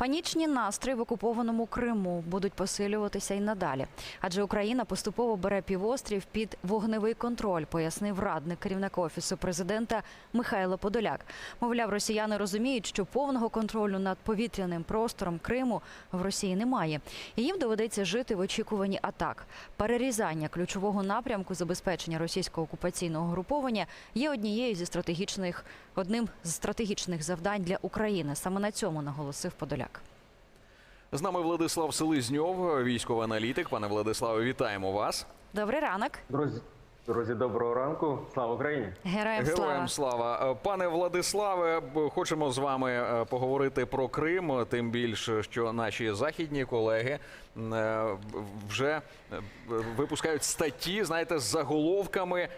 Панічні настрої в окупованому Криму будуть посилюватися і надалі, адже Україна поступово бере півострів під вогневий контроль, пояснив радник керівника офісу президента Михайло Подоляк. Мовляв, росіяни розуміють, що повного контролю над повітряним простором Криму в Росії немає, і їм доведеться жити в очікуванні атак. Перерізання ключового напрямку забезпечення російського окупаційного груповання є однією зі стратегічних одним з стратегічних завдань для України. Саме на цьому наголосив Подоляк. З нами Владислав Селизньов, військовий аналітик. Пане Владиславе, вітаємо вас. Добрий ранок, Друзі, друзі, доброго ранку. Слава Україні! героям слава. Героям слава. Е, Пане Владиславе, хочемо з вами е, поговорити про Крим, тим більше, що наші західні колеги е, вже випускають статті, знаєте, з заголовками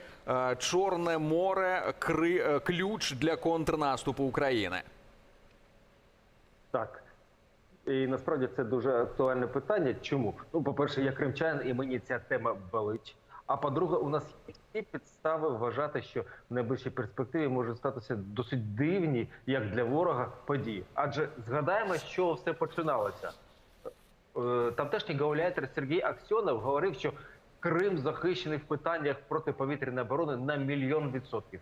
Чорне море Кри... ключ для контрнаступу України. Так. І насправді це дуже актуальне питання. Чому? Ну, по-перше, я кримчанин, і мені ця тема болить. А по-друге, у нас є підстави вважати, що в найближчій перспективі можуть статися досить дивні, як для ворога, події. Адже згадаємо, з чого все починалося. Е, Тамтешній гауляйтер Сергій Аксьонов говорив, що Крим захищений в питаннях протиповітряної оборони на мільйон відсотків.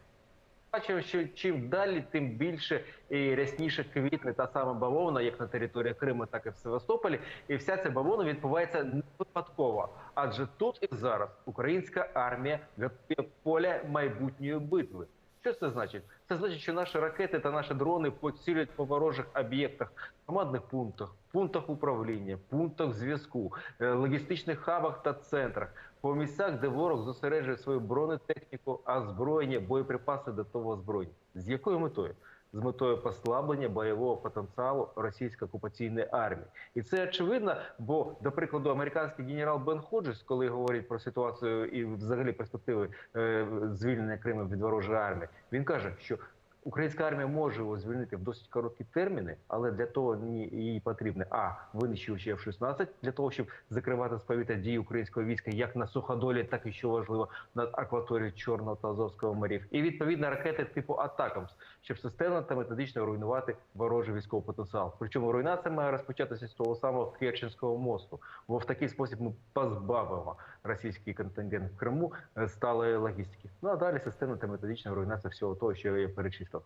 Бачимо, що чим далі, тим більше і рясніше квітне та сама бавовна, як на території Криму, так і в Севастополі. І вся ця бавовна відбувається не випадково. Адже тут і зараз українська армія готує поле майбутньої битви. Що це значить? Це значить, що наші ракети та наші дрони поцілюють по ворожих об'єктах, командних пунктах, пунктах управління, пунктах зв'язку, е, логістичних хабах та центрах, по місцях, де ворог зосереджує свою бронетехніку, озброєння, боєприпаси до того озброєння. З якою метою? З метою послаблення бойового потенціалу російської окупаційної армії, і це очевидно. Бо, до прикладу, американський генерал Бен Ходжес, коли говорить про ситуацію і взагалі перспективи е, звільнення Криму від ворожої армії, він каже, що Українська армія може його звільнити в досить короткі терміни, але для того їй потрібне а винищувачі F-16, для того, щоб закривати з повітря дії українського війська як на суходолі, так і що важливо над акваторією Чорного та Азовського морів, і відповідно ракети типу Атакамс, щоб системно та методично руйнувати ворожий військовий потенціал. Причому руйнація має розпочатися з того самого Керченського мосту, бо в такий спосіб ми позбавимо російський контингент в Криму е, сталої логістики. Ну а далі системна та методична руйнація всього того, що я перечислив.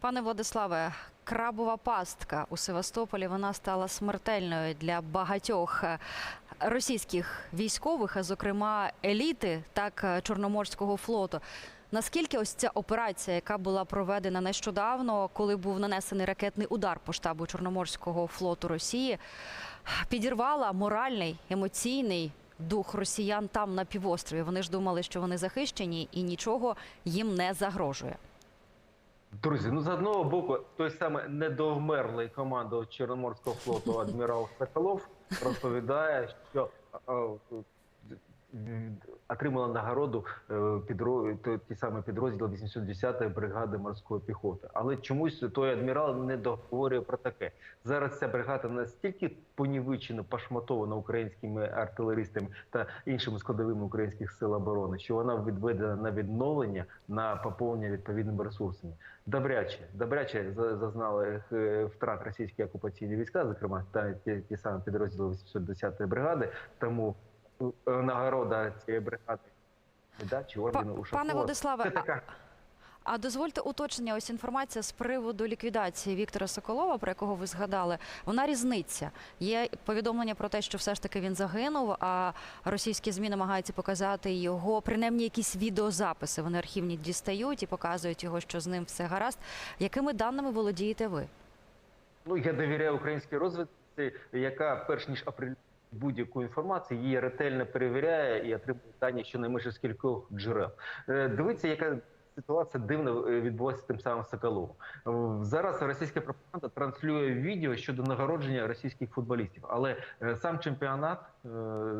Пане Владиславе, крабова пастка у Севастополі вона стала смертельною для багатьох е, російських військових, а зокрема еліти, так е, Чорноморського флоту. Наскільки ось ця операція, яка була проведена нещодавно, коли був нанесений ракетний удар по штабу Чорноморського флоту Росії, підірвала моральний емоційний дух росіян там на півострові? Вони ж думали, що вони захищені і нічого їм не загрожує. Друзі, ну з одного боку, той самий недовмерлий командувач Чорноморського флоту адмірал Соколов розповідає, що е, отримала нагороду е, підро- ті самі підрозділи 810-ї бригади морської піхоти. Але чомусь той адмірал не договорює про таке. Зараз ця бригада настільки понівечена, пошматована українськими артилеристами та іншими складовими українських сил оборони, що вона відведена на відновлення на поповнення відповідними ресурсами. Добряче, добряче за- зазнали е, втрат російські окупаційні війська, зокрема та ті, ті самі підрозділи 810-ї бригади. Тому нагорода цієї бригади да, чи ордену Па- пане Владиславе, це а- така А дозвольте уточнення. Ось інформація з приводу ліквідації Віктора Соколова, про якого ви згадали. Вона різниця. Є повідомлення про те, що все ж таки він загинув. А російські змі намагаються показати його, принаймні якісь відеозаписи. Вони архівні дістають і показують його, що з ним все гаразд. Якими даними володієте ви? Ну, я довіряю українській розвідці, яка, перш ніж оприлюднити будь-яку інформацію, її ретельно перевіряє і отримує дані щонайменше з кількох джерел. Е, Дивіться, яка ситуація дивно е, відбулася тим самим Соколовим. Е, Зараз російська пропаганда транслює відео щодо нагородження російських футболістів, але сам чемпіонат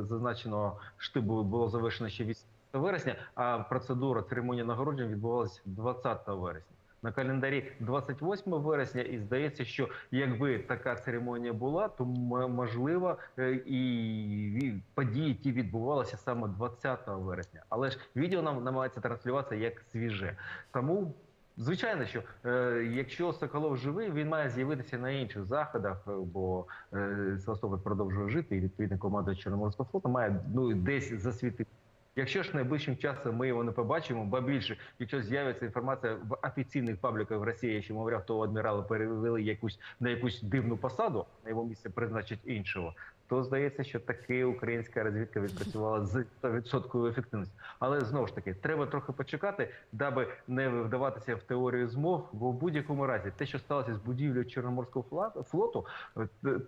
зазначеного штибу було завершено ще 8 вересня, а процедура церемонії нагородження відбувалася 20 вересня. На календарі 28 вересня, і здається, що якби така церемонія була, то можливо е, і події ті відбувалися саме 20 вересня. Але ж відео нам намагається транслюватися як свіже. Тому Звичайно, що е, якщо Соколов живий, він має з'явитися на інших заходах, е, бо е, Севастополь продовжує жити, і відповідно команда Чорноморського флоту має ну десь засвітити. Якщо ж найближчим часом ми його не побачимо, ба більше, якщо з'явиться інформація в офіційних пабліках в Росії, що мовляв, того адмірала перевели якусь на якусь дивну посаду, на його місце призначать іншого, то здається, що таки українська розвідка відпрацювала з 100% ефективністю. Але знову ж таки, треба трохи почекати, даби не вдаватися в теорію змов. Бо в будь-якому разі те, що сталося з будівлею Чорноморського флоту,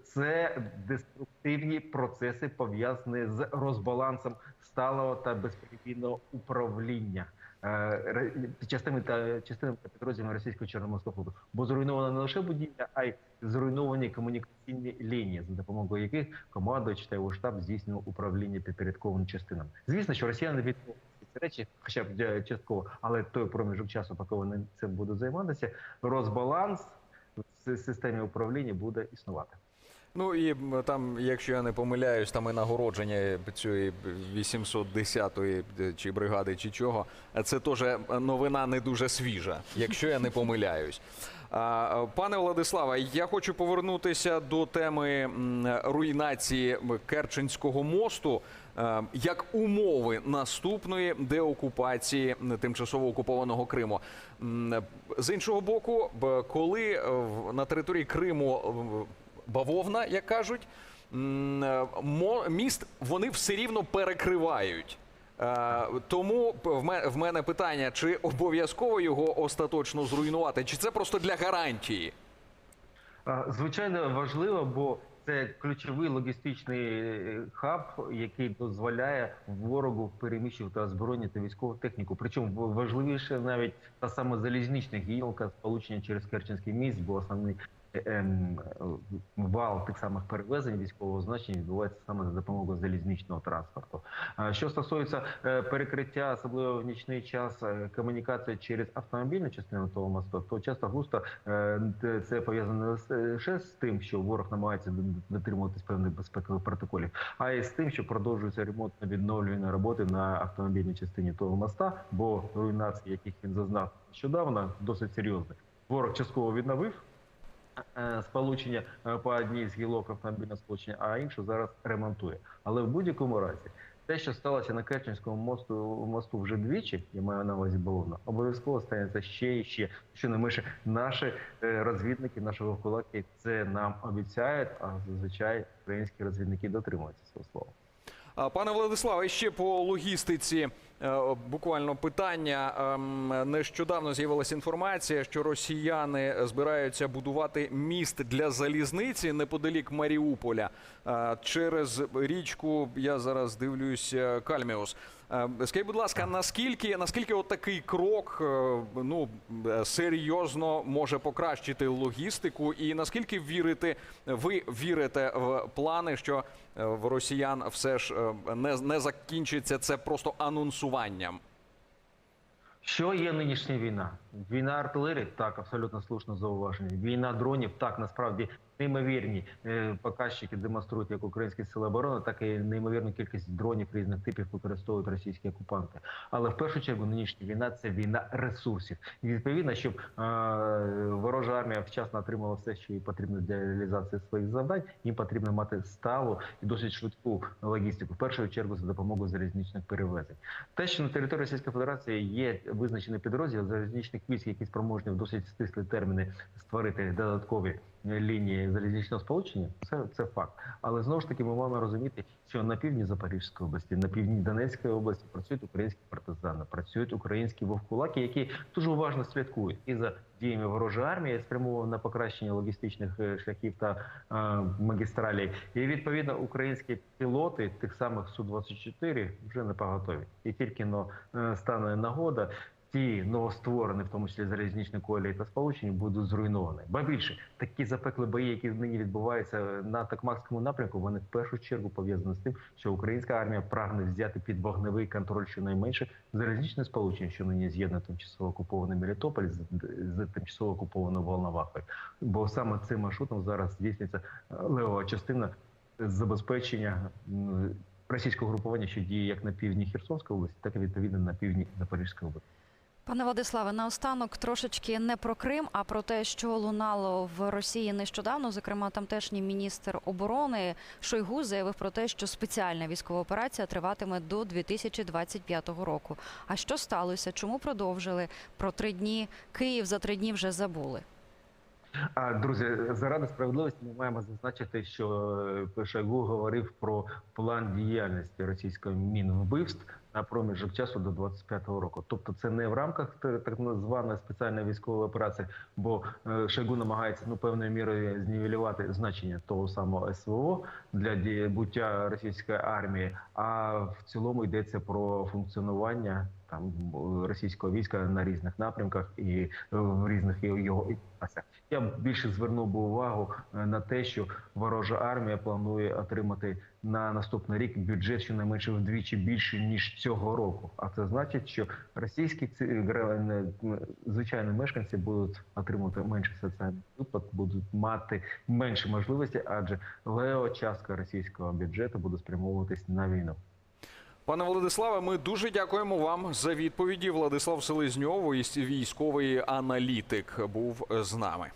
це деструктивні процеси пов'язані з розбалансом сталого та безперебійного управління. е, Частинами та частинами та підрозділами російського чорноморського флоту, бо зруйнована не лише будівля, а й зруйновані комунікаційні лінії, за допомогою яких командувач та його штаб здійснював управління підпорядкованим частинам. Звісно, що росіяни відмовилися ці речі, хоча б е, частково, але той проміжок часу, поки вони цим будуть займатися, розбаланс в системі управління буде існувати. Ну і там, якщо я не помиляюсь, там і нагородження цієї 810-ї е, чи бригади, чи чого. е, Це теж новина не дуже свіжа, якщо я не помиляюсь. Е, Пане Владиславе, я хочу повернутися до теми руйнації Керченського мосту е, як умови наступної деокупації тимчасово окупованого Криму. З іншого боку, коли е, на території Криму бавовна, як кажуть, е, міст вони все рівно перекривають. Е, Тому в мене питання: чи обов'язково його остаточно зруйнувати, чи це просто для гарантії? Звичайно, важливо, бо це ключовий логістичний е, хаб, який дозволяє ворогу переміщувати озброєння та військову техніку. Причому важливіше навіть та сама залізнична гілка сполучення через Керченський міст, бо основний вал тих самих перевезень військового значення відбувається саме за допомогою залізничного транспорту. Що стосується е, перекриття, особливо в нічний час, е, комунікації через автомобільну частину того мосту, то часто густо е, це пов'язано лише з тим, що ворог намагається дотримуватись певних безпекових протоколів, а й з тим, що продовжується ремонтно-відновлювальні роботи на автомобільній частині того моста, бо руйнації, яких він зазнав нещодавно, досить серйозні. Ворог частково відновив сполучення е, по одній з гілок автомобільного сполучення, а іншу зараз ремонтує. Але в будь-якому разі, те, що сталося на Керченському мосту мосту вже двічі, я маю на увазі Бовна, обов'язково станеться ще і ще. Що не менше, наші е, розвідники, наші вовкулаки це нам обіцяють, а зазвичай українські розвідники дотримуються свого слова. Пане Владиславе, ще по логістиці е, буквально питання. Ем, Нещодавно з'явилася інформація, що росіяни збираються будувати міст для залізниці неподалік Маріуполя е, через річку. Я зараз дивлюсь е, Кальміус. Е, Скажіть, будь ласка, наскільки наскільки от такий крок е, ну е, серйозно може покращити логістику, і наскільки вірите ви вірите в плани, що в росіян все ж не, не закінчиться це просто анонсуванням? Що є нинішня війна? Війна артилерії? Так, абсолютно слушно зауваження. Війна дронів? Так, насправді неймовірні е, показчики демонструють як українські сили оборони, так і неймовірну кількість дронів різних типів використовують російські окупанти. Але в першу чергу нинішня війна це війна ресурсів. І відповідно, щоб е, ворожа армія вчасно отримала все, що їй потрібно для реалізації своїх завдань, їм потрібно мати сталу і досить швидку логістику. В першу чергу за допомогою залізничних перевезень. Те, що на території Російської Федерації є визначений підрозділ залізничних військ, які спроможні в досить стислі терміни створити додаткові е, лінії залізничного сполучення, це, це факт. Але знову ж таки ми маємо розуміти, що на півдні Запорізької області, на півдні Донецької області працюють українські партизани, працюють українські вовкулаки, які дуже уважно слідкують і за діями ворожої армії, спрямовані на покращення логістичних е, шляхів та е, магістралей. І відповідно українські пілоти тих самих су 24 вже не поготові. І тільки но е, стане нагода. Ті новостворені, в тому числі залізничні колії та сполучення, будуть зруйновані. Ба більше такі запекли бої, які нині відбуваються на Токмакському напрямку, вони в першу чергу пов'язані з тим, що українська армія прагне взяти під вогневий контроль щонайменше залізничне сполучення, що нині з'єднує тимчасово окупований Мелітополь з, з тимчасово окупованою Волновахою. Бо саме цим маршрутом зараз здійснюється е, левова частина забезпечення російського групування, що діє як на півдні Херсонської області, так і відповідно на півдні Запорізької області. Пане Владиславе, наостанок трошечки не про Крим, а про те, що лунало в Росії нещодавно. Зокрема, тамтешній міністр оборони Шойгу заявив про те, що спеціальна військова операція триватиме до 2025 року. А що сталося? Чому продовжили? Про три дні Київ за три дні вже забули. Друзі, заради справедливості ми маємо зазначити, що е, Шойгу говорив про план діяльності російської мінвбивств на проміжок часу до 25-го року. Тобто, це не в рамках так званої спеціальної військової операції, бо е, Шойгу намагається ну певною мірою знівелювати значення того самого СВО для буття російської армії. А в цілому йдеться про функціонування там російського війська на різних напрямках і е, в різних його іпасах. Я більше звернув би увагу е, на те, що ворожа армія планує отримати на наступний рік бюджет щонайменше вдвічі більше ніж цього року. А це значить, що російські звичайні мешканці будуть отримувати менше соціальних виплат, будуть мати менше можливості, адже лео частка російського бюджету буде спрямовуватись на війну. Пане Владиславе, ми дуже дякуємо вам за відповіді. Владислав Селезньов, військовий аналітик, був з нами.